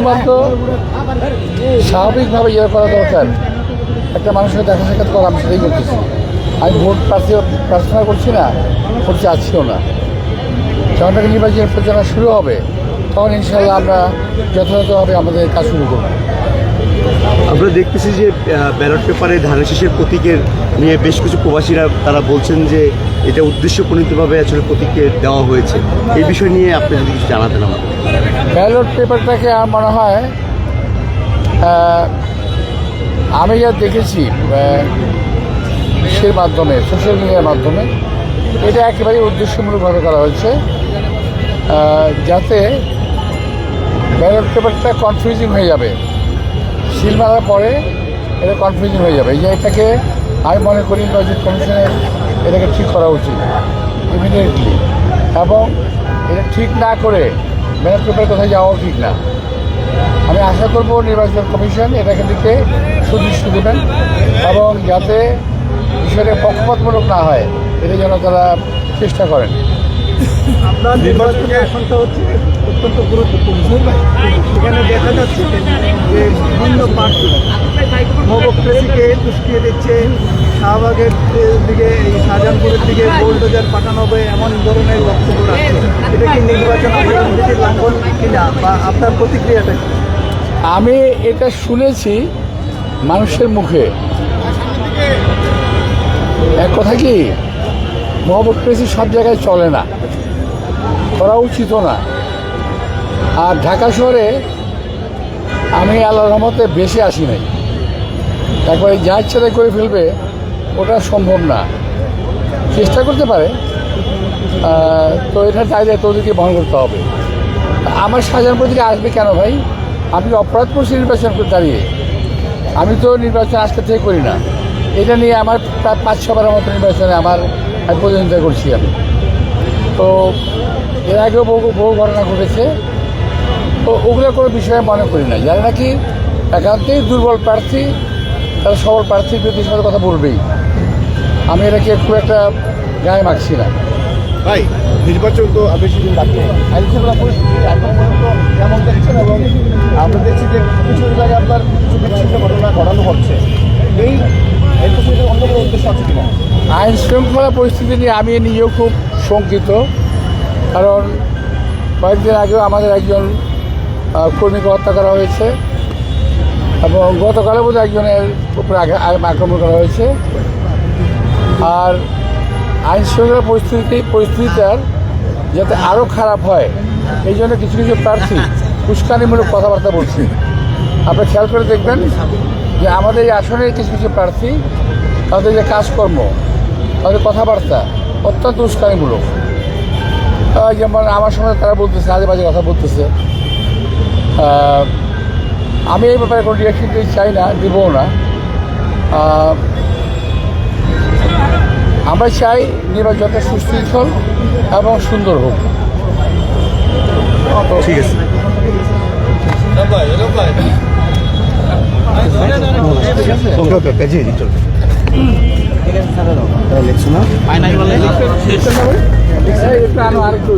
শুধুমাত্র স্বাভাবিকভাবে ইয়ে করা দরকার। একটা মানুষের দেখা সাক্ষাৎ করা আমি সেটাই করতেছি আমি ভোট প্রার্থী প্রার্থনা করছি না, ভোট চাচ্ছিও না। যখন থেকে নির্বাচনের প্রচারণা শুরু হবে, তখন ইনশাল্লাহ আমরা যথাযথভাবে আমাদের কাজ শুরু করব। আমরা দেখতেছি যে ব্যালট পেপারে ধানের শীষের প্রতীকের নিয়ে বেশ কিছু প্রবাসীরা তারা বলছেন যে, এটা উদ্দেশ্যপ্রণীতভাবে আসলে প্রতীককে দেওয়া হয়েছে। এই বিষয় নিয়ে আপনি যদি কিছু জানাতেন আমাকে ব্যালট পেপারটাকে আমার মনে হয় আমি যা দেখেছি ইসের মাধ্যমে সোশ্যাল মিডিয়ার মাধ্যমে, এটা একেবারে উদ্দেশ্যমূলকভাবে করা হয়েছে যাতে ব্যালট পেপারটা কনফিউজিং হয়ে যাবে। সিল মারার পরে এটা কনফিউজিং হয়ে যাবে। এই যে এটাকে আমি মনে করি নির্বাচন কমিশনের এটাকে ঠিক করা উচিত ইমিডিয়েটলি এবং এটা ঠিক না করে ব্যালট পেপার কোথায় যাওয়াও ঠিক না। আমি আশা করব নির্বাচন কমিশন এটাকে দিকে সুদৃষ্টি দেবেন এবং যাতে বিষয়টা পক্ষপাতমূলক না হয়, এটা যেন তারা চেষ্টা করেন। আপনার নির্বাচনী আসনটা হচ্ছে অত্যন্ত গুরুত্বপূর্ণ। এখানে দেখা যাচ্ছে যে বিভিন্ন প্রার্থী নবপ্রেসিকে উস্কিয়ে দিচ্ছে। শাহবাগের দিকে, এই শাহজাহানপুরের দিকে বোল্ডোজার পাঠানো হবে এমন ধরনের বক্তব্য রাখছে এটা কি নির্বাচন আচরণবিধির লঙ্ঘন কিনা, বা আপনার প্রতিক্রিয়াটা কি? আমি এটা শুনেছি মানুষের মুখে। এক কথা কি? মহব্বত প্রেসি সব জায়গায় চলে না। করা উচিতও না। আর ঢাকা শহরে আমি আল্লাহ রহমতে বেশি আসি নাই। তারপরে যা ইচ্ছা তাই করে ফেলবে, ওটা সম্ভব না। চেষ্টা করতে পারে। তো এটা দায় তোদেরকে বহন করতে হবে। আমার সাজানপুর থেকে আসবে কেন ভাই? আপনি অপরাধ করছি নির্বাচন করে দাঁড়িয়ে। আমি তো নির্বাচন আজকে থেকে করি না। এটা নিয়ে আমার প্রায় পাঁচ ছবার মতো নির্বাচনে আমার আমি প্রতিদ্বন্দ্বিতা করছি আমি। তো এর আগেও বহু বহু ঘটনা ঘটেছে। তো ওগুলো কোনো বিষয়ে মনে করি না। যারা নাকি একান্তই দুর্বল প্রার্থী তারা সবল প্রার্থীর বিরুদ্ধে সাথে কথা বলবেই। আমি এটাকে খুব একটা গায়ে মাখছি না। ভাই নির্বাচন তো আর বেশি দিন বাকি নেই। আইনশৃঙ্খলা পরিস্থিতি এখন পর্যন্ত কেমন দেখছেন এবং আমরা দেখছি যে কিছু জায়গায় আপনার কিছু বিচ্ছিন্ন ঘটনা ঘটানো হচ্ছে। এই অন্য কোনো উদ্দেশ্য আছে কিনা? আইন শৃঙ্খলা পরিস্থিতি নিয়ে আমি নিজেও খুব শঙ্কিত। কারণ কয়েকদিন আগেও আমাদের একজন কর্মীকে হত্যা করা হয়েছে। এবং গতকালে বোধহয় একজনের উপরে আক্রমণ করা হয়েছে। আর আইন শৃঙ্খলা পরিস্থিতি, পরিস্থিতিটার যাতে আরও খারাপ হয়, এই জন্য কিছু কিছু প্রার্থী উস্কানিমূলক কথাবার্তা বলছি। আপনি খেয়াল করে দেখবেন যে আমাদের এই আসনের কিছু কিছু প্রার্থী, তাদের যে কাজকর্ম, তাদের কথাবার্তা অত্যন্ত উস্কানিমূলক। যেমন আমার সঙ্গে তারা বলতেছে আজে বাজে কথা বলতেছে। আমি এই ব্যাপারে কোনো রিয়াকশন দিতে চাই না দেবও না। আমরা চাই নির্বাচনটা সুশৃঙ্খল এবং সুন্দর হোক। ঠিক আছে। ওকে ওকে ওকে জি জি চলবে লিখছো না? একটু আনো আরেকটু